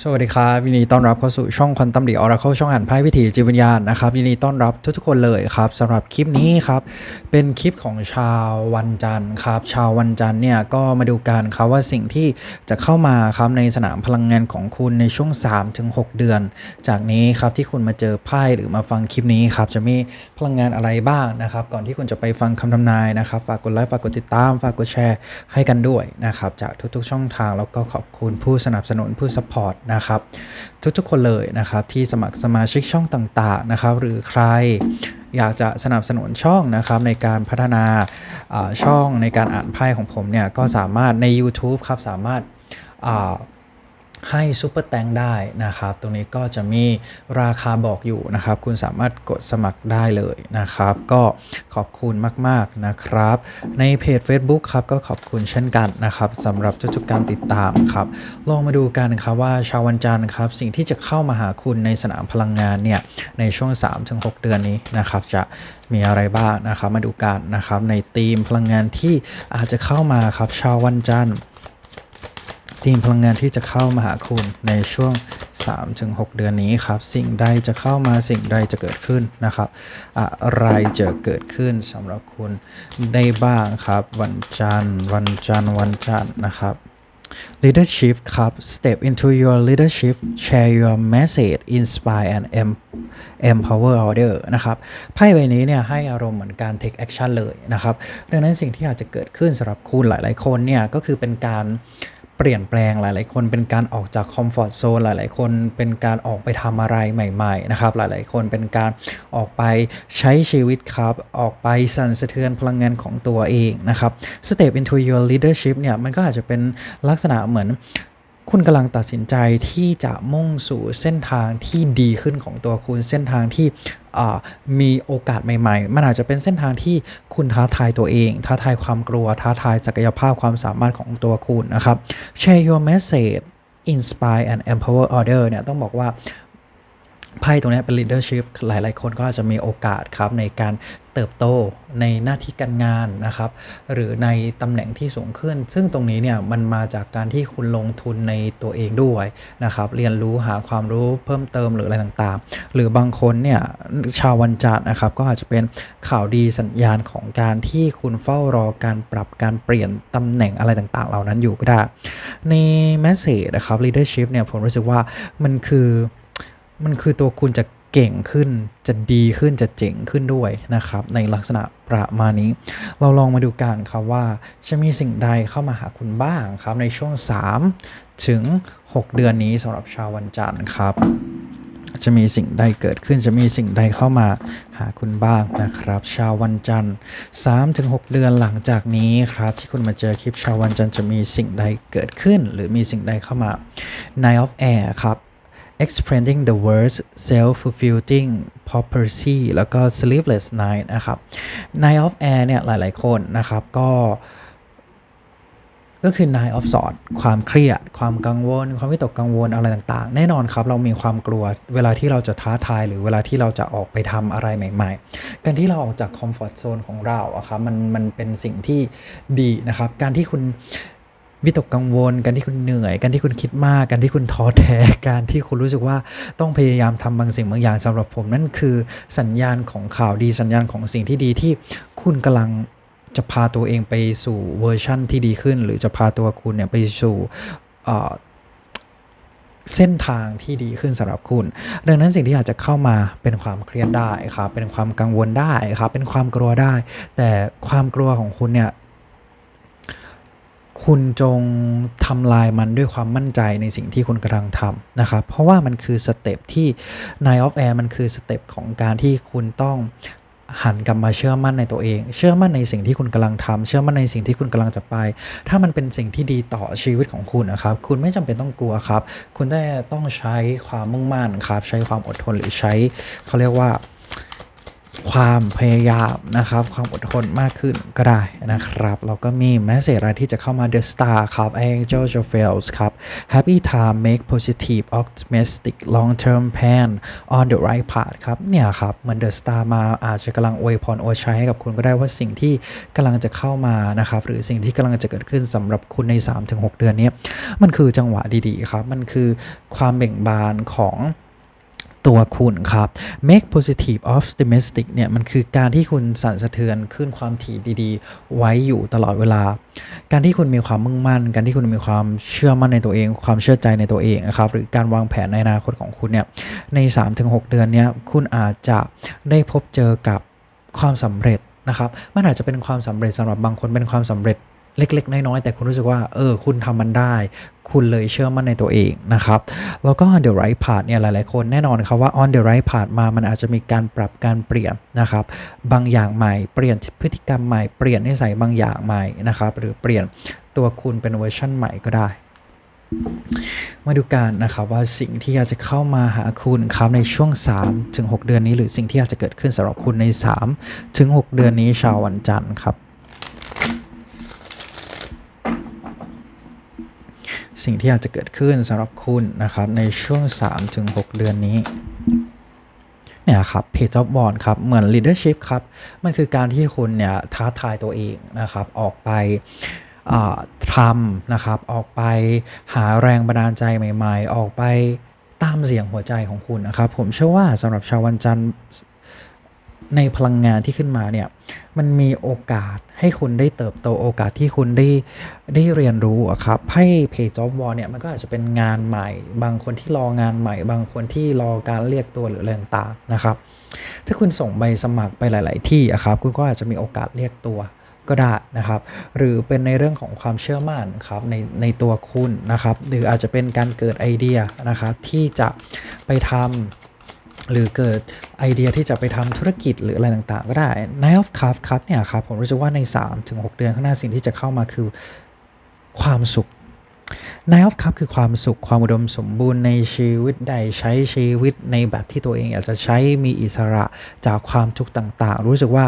สวัสดีครับยินดีต้อนรับเข้าสู่ช่องควันตัมดีออราเคิลช่องอ่านไพ่วิถีจิตวิญญาณนะครับยินดีต้อนรับทุกๆคนเลยครับสำหรับคลิปนี้ครับเป็นคลิปของชาววันจันทร์ครับชาววันจันทร์เนี่ยก็มาดูกันครับว่าสิ่งที่จะเข้ามาครับในสนามพลังงานของคุณในช่วง 3-6 เดือน จากนี้ครับที่คุณมาเจอไพ่หรือมาฟังคลิปนี้ครับจะมีพลังงานอะไรบ้างนะครับก่อนที่คุณจะไปฟังคำทำนายนะครับฝากกดไลค์ฝากกดติดตามฝากกดแชร์ให้กันด้วยนะครับจากทุกๆ ช่องทางแล้วก็ขอบคุณผู้สนับสนุนผู้สปอร์ตนะครับ ทุกๆคนเลยนะครับที่สมัครสมาชิกช่องต่างๆนะครับหรือใครอยากจะสนับสนุนช่องนะครับในการพัฒนาช่องในการอ่านไพ่ของผมเนี่ยก็สามารถใน YouTube ครับสามารถ ให้ซูเปอร์แตงได้นะครับ ตรงนี้ก็จะมีราคาบอกอยู่นะครับ คุณสามารถกดสมัครได้เลยนะครับ ก็ขอบคุณมาก ๆ นะครับ ในเพจ Facebook ครับ ก็ขอบคุณเช่นกันนะครับสำหรับทุกๆการติดตามครับ ลองมาดูกันครับว่าชาววันจันทร์ครับ สิ่งที่จะเข้ามาหาคุณในสนามพลังงานเนี่ย ในช่วง 3-6 เดือนนี้นะครับ จะมีอะไรบ้างนะครับ มาดูกันนะครับ ในธีมพลังงานที่อาจจะเข้ามาครับชาววันจันทร์ ทีมพลังงานที่จะเข้ามาหาคุณในช่วง 3-6 เดือนนี้ครับ สิ่งใดจะเข้ามาสิ่งใดจะเกิดขึ้นนะครับ อะไรจะเกิดขึ้นสำหรับคุณได้บ้างครับ วันจันทร์ วันจันทร์ วันจันทร์นะครับ leadership ครับ step into your leadership share your message inspire and empower order นะครับไพ่ใบนี้เนี่ยให้อารมณ์เหมือนการ take action เลยนะครับ ดังนั้นสิ่งที่อาจจะเกิดขึ้นสำหรับคุณหลาย ๆ คนเนี่ยก็คือเป็นการ ปลี่ยนแปลงหลาย ๆ คนเป็นการออกจากคอมฟอร์ z โซนหลาย ๆ คนเป็นการออกไปทำอะไรใหม่ ๆ นะครับ หลาย ๆ คนเป็นการออกไปใช้ชีวิตครับ ออกไปสั่นสะเทือนพลังงานของตัวเองนะครับ step into your leadership เนี่ย มันก็อาจจะเป็นลักษณะเหมือนคุณกำลังตัดสินใจที่จะมุ่งสู่เส้นทางที่ดีขึ้นของตัวคุณเส้นทางที่ มีโอกาสใหม่ๆ มันอาจจะเป็นเส้นทางที่คุณท้าทายตัวเอง ท้าทายความกลัว ท้าทายศักยภาพความสามารถของตัวคุณนะครับ share your message inspire and empower order เนี่ยต้องบอกว่า ไพ่ตรงนี้เป็น leadership หลาย ๆ คนก็อาจจะมีโอกาสครับในการเติบโตในหน้าที่การงานนะครับ หรือในตำแหน่งที่สูงขึ้น ซึ่งตรงนี้เนี่ยมันมาจากการที่คุณลงทุนในตัวเองด้วยนะครับ เรียนรู้หาความรู้เพิ่มเติมหรืออะไรต่างๆ หรือบางคนเนี่ยชาววันจันทร์นะครับ ก็อาจจะเป็นข่าวดีสัญญาณของการที่คุณเฝ้ารอการปรับการเปลี่ยนตำแหน่งอะไรต่างๆ เหล่านั้นอยู่ก็ได้ ในแมสเซจนะครับ leadership เนี่ยผมรู้สึกว่ามันคือ มันคือตัวคุณจะเก่งขึ้น จะดีขึ้นจะเจ๋งขึ้นด้วยนะครับ ในลักษณะประมาณนี้ เราลองมาดูกันครับว่าจะมีสิ่งใดเข้ามาหาคุณบ้างครับ ในช่วง 3 ถึง 6 เดือนนี้สำหรับชาววันจันทร์ครับ จะมีสิ่งใดเกิดขึ้น จะมีสิ่งใดเข้ามาหาคุณบ้างนะครับ ชาววันจันทร์3-6เดือนหลังจากนี้ครับ ที่คุณมาเจอคลิปชาววันจันทร์จะมีสิ่งใดเกิดขึ้น หรือมีสิ่งใดเข้ามา Nine of Air ครับ expanding the words self-fulfilling prophecy แล้วก็ sleepless night นะครับ Nine of Air เนี่ยหลายๆคนนะครับก็ก็คือ nine of swords ความเครียด ความกังวล ความวิตกกังวลอะไรต่างๆ แน่นอนครับ เรามีความกลัวเวลาที่เราจะท้าทาย หรือเวลาที่เราจะออกไปทำอะไรใหม่ ๆ การที่เราออกจากคอมฟอร์ทโซนของเราอะครับมันมันเป็นสิ่งที่ดีนะครับ การที่คุณ วิตกกังวล การที่คุณเหนื่อย การที่คุณคิดมาก การที่คุณท้อแท้ การที่คุณรู้สึกว่าต้องพยายามทำบางสิ่งบางอย่างสำหรับผม นั่นคือสัญญาณของข่าวดีสัญญาณของสิ่งที่ดีที่คุณกำลังจะพาตัวเองไปสู่เวอร์ชั่นที่ดีขึ้น หรือจะพาตัวคุณเนี่ยไปสู่เส้นทางที่ดีขึ้นสำหรับคุณ ดังนั้นสิ่งที่อาจจะเข้ามาเป็นความเครียดได้ครับ เป็นความกังวลได้ครับ เป็นความกลัวได้ แต่ความกลัวของคุณเนี่ย คุณจงทำลายมันด้วยความมั่นใจในสิ่งที่คุณกำลังทำนะครับ เพราะว่ามันคือสเต็ปที่ Nine of Air มันคือสเต็ปของการที่คุณต้องหันกลับมาเชื่อมั่นในตัวเอง เชื่อมั่นในสิ่งที่คุณกำลังทำเชื่อมั่นในสิ่งที่คุณกำลังจะไป ถ้ามันเป็นสิ่งที่ดีต่อชีวิตของคุณนะครับ คุณไม่จำเป็นต้องกลัวครับ คุณได้ต้องใช้ความมุ่งมั่นครับ ใช้ความอดทนหรือใช้เขาเรียกว่า ความพยายามนะครับ ความอดทนมากขึ้นก็ได้นะครับ เราก็มีแมสเซจอะไรที่จะเข้ามา The Star ครับ Angel j o f e l s ครับ Happy time make positive optimistic long term plan on the right path ครับ เนี่ยครับเหมัน The Star มาอาจจะกำลังอวยพรอวยชัยให้กับคุณก็ได้ว่าสิ่งที่กำลังจะเข้ามานะครับ หรือสิ่งที่กำลังจะเกิดขึ้นสำหรับคุณใน 3-6 เดือนนี้มันคือจังหวะดีๆครับ มันคือความเบ่งบานของ ตัวคุณครับ make positive optimistic เนี่ยมันคือการที่คุณสั่นสะเทือนขึ้นความถี่ดีๆ ไว้อยู่ตลอดเวลา การที่คุณมีความมุ่งมั่น การที่คุณมีความเชื่อมั่นในตัวเอง ความเชื่อใจในตัวเองนะครับ หรือการวางแผนในอนาคตของคุณเนี่ย ใน 3-6 เดือนเนี้ยคุณอาจจะได้พบเจอกับความสำเร็จนะครับ มันอาจจะเป็นความสำเร็จสำหรับบางคนเป็นความสำเร็จ เล็ก ๆ น้อยๆแต่คุณรู้สึกว่าเออคุณทำมันได้ คุณเลยเชื่อมั่นในตัวเองนะครับ แล้วก็ on the right path เนี่ยหลายๆคนแน่นอนครับว่า on the right path มามันอาจจะมีการปรับการเปลี่ยนนะครับ บางอย่างใหม่เปลี่ยนพฤติกรรมใหม่เปลี่ยนนิสัยบางอย่างใหม่นะครับหรือเปลี่ยนตัวคุณเป็นเวอร์ชันใหม่ก็ได้มาดูกันนะครับว่าสิ่งที่อยากจะเข้ามาหาคุณครับในช่วง3-6เดือนนี้ หรือสิ่งที่อยากจะเกิดขึ้นสำหรับคุณใน3-6เดือนนี้ชาววันจันทร์ครับ สิ่งที่อาจจะเกิดขึ้นสำหรับคุณนะครับในช่วง 3-6 เดือนนี้เนี่ยครับเพจจอบบอลครับ เหมือน leadership ครับ มันคือการที่คุณเนี่ยท้าทายตัวเองนะครับ ออกไปทำนะครับ ออกไปหาแรงบันดาลใจใหม่ ๆ ออกไปตามเสียงหัวใจของคุณนะครับ ผมเชื่อว่าสำหรับชาววันจันทร์ ในพลังงานที่ขึ้นมาเนี่ยมันมีโอกาสให้คุณได้เติบโตโอกาสที่คุณได้ได้เรียนรู้อะครับให้เพจจ็อบวอลเนี่ยมันก็อาจจะเป็นงานใหม่ บางคนที่รองานใหม่ บางคนที่รอการเรียกตัวหรืออะไรต่างนะครับ ถ้าคุณส่งใบสมัครไปหลาย ๆ ที่อะครับคุณก็อาจจะมีโอกาสเรียกตัวก็ได้นะครับ หรือเป็นในเรื่องของความเชื่อมั่นครับในในตัวคุณนะครับ หรืออาจจะเป็นการเกิดไอเดียนะครับที่จะไปทำ หรือเกิดไอเดียที่จะไปทำธุรกิจหรืออะไรต่างๆ ก็ได้ Nine of Cups ครับเนี่ยครับผมรู้สึกว่าใน 3-6 เดือนข้างหน้าสิ่งที่จะเข้ามาคือความสุข Nine of Cups คือความสุขความอุดมสมบูรณ์ในชีวิตได้ใช้ชีวิตในแบบที่ตัวเองอยากจะใช้มีอิสระจากความทุกข์ต่างๆ รู้สึกว่า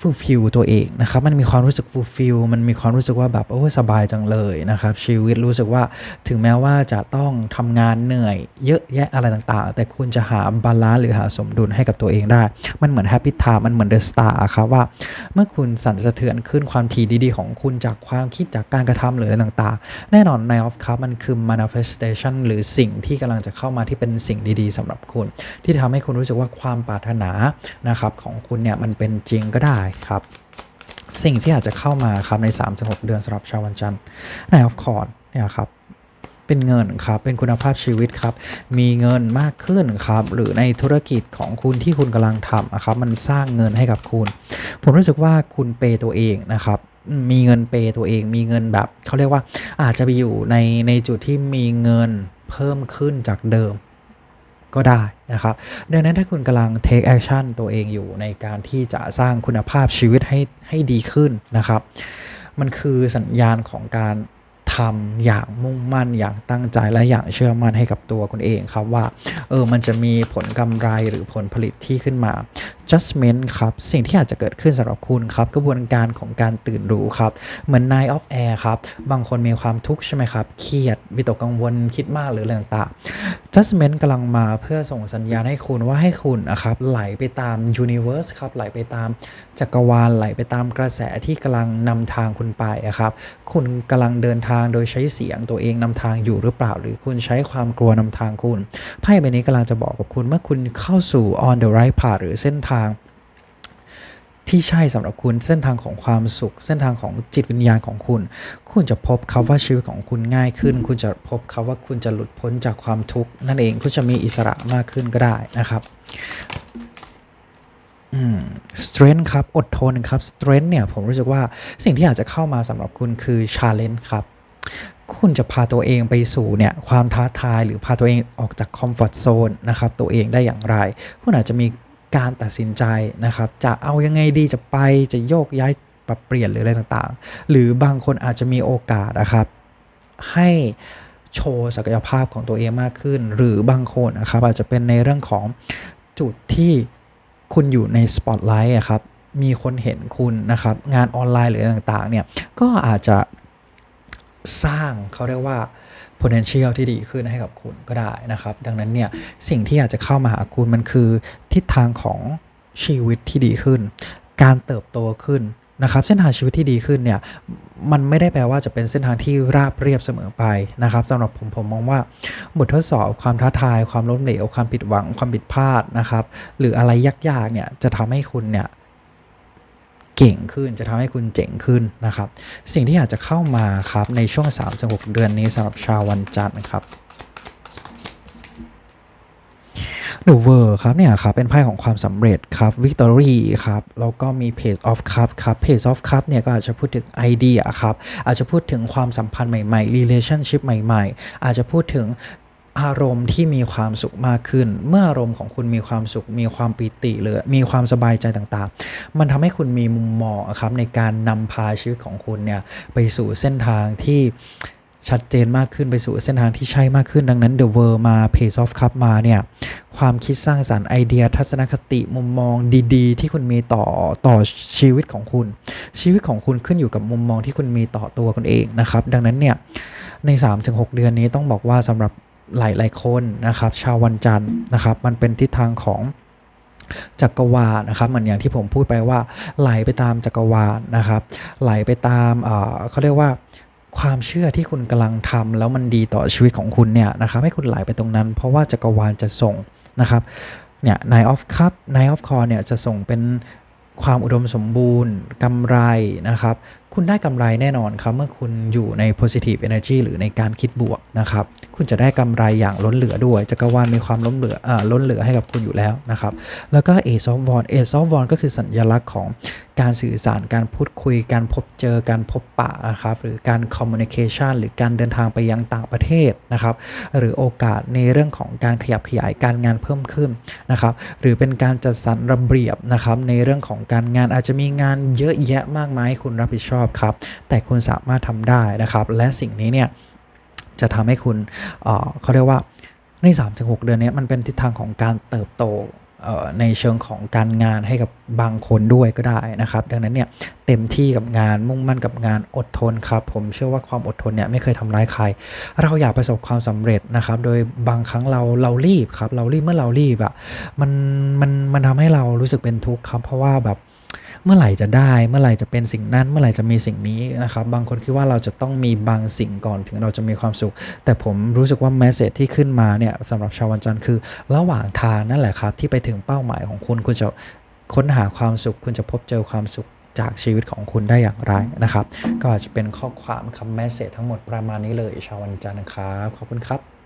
ฟูลฟิลตัวเองนะครับมันมีความรู้สึกฟูลฟิลมันมีความรู้สึกว่าแบบโอ้สบายจังเลยนะครับชีวิตรู้สึกว่าถึงแม้ว่าจะต้องทำงานเหนื่อย เยอะแยะอะไรต่างๆ แต่คุณจะหาบาลานซ์หรือหาสมดุลให้กับตัวเองได้ มันเหมือนแฮปปี้ไทม์มันเหมือนเดอะสตาร์ครับว่า เมื่อคุณสั่นสะเทือนขึ้นความถี่ดีๆ ของคุณจากความคิดจากการกระทำหรืออะไรต่างๆ แน่นอนในออฟคัพมันคือ manifestation หรือสิ่งที่กำลังจะเข้ามาที่เป็นสิ่งดีๆสำหรับคุณ ที่ทำให้คุณรู้สึกว่าความปรารถนานะครับของคุณเนี่ยมันเป็นจริงก็ได้ครับ สิ่งที่อาจจะเข้ามาครับใน3-6เดือนสำหรับชาววันจันทร์ในออฟคอร์ดเนี่ยครับเป็นเงินครับเป็นคุณภาพชีวิตครับ มีเงินมากขึ้นครับ หรือในธุรกิจของคุณที่คุณกำลังทำนะครับ มันสร้างเงินให้กับคุณ ผมรู้สึกว่าคุณเปย์ตัวเองนะครับ มีเงินเปย์ตัวเอง มีเงินแบบเขาเรียกว่าอาจจะไปอยู่ในในจุดที่มีเงินเพิ่มขึ้นจากเดิม ก็ได้นะครับ ดังนั้นถ้าคุณกำลัง take action ตัวเองอยู่ในการที่จะสร้างคุณภาพชีวิตให้ให้ดีขึ้นนะครับ มันคือสัญญาณของการทำอย่างมุ่งมั่นอย่างตั้งใจและอย่างเชื่อมั่นให้กับตัวคุณเองครับว่าเออมันจะมีผลกำไรหรือผลผลิตที่ขึ้นมา judgment ครับ สิ่งที่อาจจะเกิดขึ้นสำหรับคุณครับ กระบวนการของการตื่นรู้ครับ เหมือน night of air ครับ บางคนมีความทุกข์ใช่ไหมครับ เครียดวิตกกังวลคิดมากหรืออะไรต่าง judgment กำลังมาเพื่อส่งสัญญาณให้คุณว่าให้คุณนะครับไหลไปตาม universe ครับไหลไปตามจักรวาลไหลไปตามกระแสที่กำลังนำทางคุณไปอะครับคุณกำลังเดินทางโดยใช้เสียงตัวเองนำทางอยู่หรือเปล่า หรือคุณใช้ความกลัวนำทางคุณไพ่ใบนี้กำลังจะบอกกับคุณเมื่อคุณเข้าสู่ on the right path หรือเส้นทาง ที่ใช่สำหรับคุณเส้นทางของความสุข เส้นทางของจิตวิญญาณของคุณ คุณจะพบคาว่าชีวิตของคุณง่ายขึ้น คุณจะพบคาว่าคุณจะหลุดพ้นจากความทุกข์นั่นเองคุณจะมีอิสระมากขึ้นก็ได้นะครับอืม strength ครับ อดทนครับ strength เนี่ยผมรู้สึกว่าสิ่งที่อาจจะเข้ามาสำหรับคุณคือ challenge ครับ คุณจะพาตัวเองไปสู่เนี่ยความท้าทายหรือพาตัวเองออกจากคอมฟอร์ทโซนนะครับตัวเองได้อย่างไร คุณอาจจะมี การตัดสินใจนะครับ จะเอายังไงดีจะไปจะโยกย้ายปรับเปลี่ยนหรืออะไรต่างๆ หรือบางคนอาจจะมีโอกาสนะครับ ให้โชว์ศักยภาพของตัวเองมากขึ้น หรือบางคนนะครับอาจจะเป็นในเรื่องของจุดที่คุณอยู่ในสปอตไลท์อะครับมีคนเห็นคุณนะครับ งานออนไลน์หรืออะไรต่างๆเนี่ยก็อาจจะ สร้างเขาเรียกว่า potential ที่ดีขึ้นให้กับคุณก็ได้นะครับ ดังนั้นเนี่ยสิ่งที่อาจจะเข้ามาหาคุณมันคือทิศทางของชีวิตที่ดีขึ้น การเติบโตขึ้นนะครับเส้นทางชีวิตที่ดีขึ้นเนี่ยมันไม่ได้แปลว่าจะเป็นเส้นทางที่ราบเรียบเสมอไปนะครับสำหรับผมผมมองว่าบททดสอบความท้าทาย ความล้มเหลว ความผิดหวัง ความผิดพลาดนะครับ หรืออะไรยากๆเนี่ยจะทำให้คุณเนี่ย เก่งขึ้นจะทำให้คุณเจ๋งขึ้นนะครับ สิ่งที่อยาจจะเข้ามาครับในช่วง 3-6 เดือนนี้สำหรับชาววันจันทร์ครับ The World ครับเนี่ยครับเป็นไพ่ของความสำเร็จครับ Victory ครับแล้วก็มี Page of Cup ครับ Page of Cup เนี่ยก็อาจจะพูดถึงไอเดียครับอาจจะพูดถึงความสัมพันธ์ใหม่ๆ relationship ใหม่ ๆ อาจจะพูดถึง อารมณ์ที่มีความสุขมากขึ้น เมื่ออารมณ์ของคุณมีความสุข มีความปิติหรือมีความสบายใจต่างๆ มันทำให้คุณมีมุมมองครับในการนำพาชีวิตของคุณเนี่ยไปสู่เส้นทางที่ชัดเจนมากขึ้นไปสู่เส้นทางที่ใช่มากขึ้นดังนั้น The World มา Page of Cup มาเนี่ยความคิดสร้างสารรค์ไอเดีย ทัศนคติมุมมองดีๆ ที่คุณมีต่อต่อชีวิตของคุณ ชีวิตของคุณขึ้นอยู่กับมุมมองที่คุณมีต่อตัวคุณเองนะครับ ดังนั้นเนี่ยใน 3-6 เดือนนี้ต้องบอกว่าสำหรับ หลายๆคนนะครับ ชาววันจันทร์นะครับ มันเป็นทิศทางของจักรวาลนะครับเหมือนอย่างที่ผมพูดไปว่าไหลไปตามจักรวาลนะครับ ไหลไปตามเขาเรียกว่าความเชื่อที่คุณกำลังทำแล้วมันดีต่อชีวิตของคุณเนี่ยนะครับให้คุณไหลไปตรงนั้น เพราะว่าจักรวาลจะส่งนะครับเนี่ย Nine of Cup Nine of c o r เนี่ยจะส่งเป็นความอุดมสมบูรณ์กำไรนะครับ คุณได้กำไรแน่นอนครับ เมื่อคุณอยู่ใน positive energy หรือในการคิดบวกนะครับ คุณจะได้กำไรอย่างล้นเหลือด้วยจักรวาลมีความล้นเหลืออล้นเหลือให้กับคุณอยู่แล้วนะครับ แล้วก็ Ace of Wands Ace of w a n d ก็คือสัญลักษณ์ของ การสื่อสารการพูดคุย การพบเจอการพบปะนะครับหรือการ communication หรือการเดินทางไปยังต่างประเทศนะครับ หรือโอกาสในเรื่องของการขยับขยายการงานเพิ่มขึ้นนะครับ หรือเป็นการจัดสรรระเบียบนะครับ ในเรื่องของการงานอาจจะมีงานเยอะแยะมากมายให้คุณรับผิดชอบครับ แต่คุณสามารถทำได้นะครับ และสิ่งนี้เนี่ยจะทำให้คุณเออเขาเรียกว่าใน 3-6 เดือนนี้มันเป็นทิศทางของการเติบโต ในเชิงของการงานให้กับบางคนด้วยก็ได้นะครับ ดังนั้นเนี่ยเต็มที่กับงานมุ่งมั่นกับงานอดทนครับ ผมเชื่อว่าความอดทนเนี่ยไม่เคยทำร้ายใคร เราอยากประสบความสำเร็จนะครับ โดยบางครั้งเราเรารีบครับ เรารีบเมื่อเรารีบอะมันมันมันทำให้เรารู้สึกเป็นทุกข์ครับ เพราะว่าแบบ เมื่อไหร่จะได้ เมื่อไหร่จะเป็นสิ่งนั้น เมื่อไหร่จะมีสิ่งนี้นะครับ บางคนคิดว่าเราจะต้องมีบางสิ่งก่อนถึงเราจะมีความสุข แต่ผมรู้สึกว่าแมสเซจที่ขึ้นมาเนี่ยสำหรับชาววันจันทร์คือ ระหว่างทางนั่นแหละครับ ที่ไปถึงเป้าหมายของคุณคุณจะค้นหาความสุข คุณจะพบเจอความสุขจากชีวิตของคุณได้อย่างไรนะครับ ก็อาจจะเป็นข้อความคำแมสเซจทั้งหมดประมาณนี้เลยชาววันจันทร์นะครับขอบคุณครับ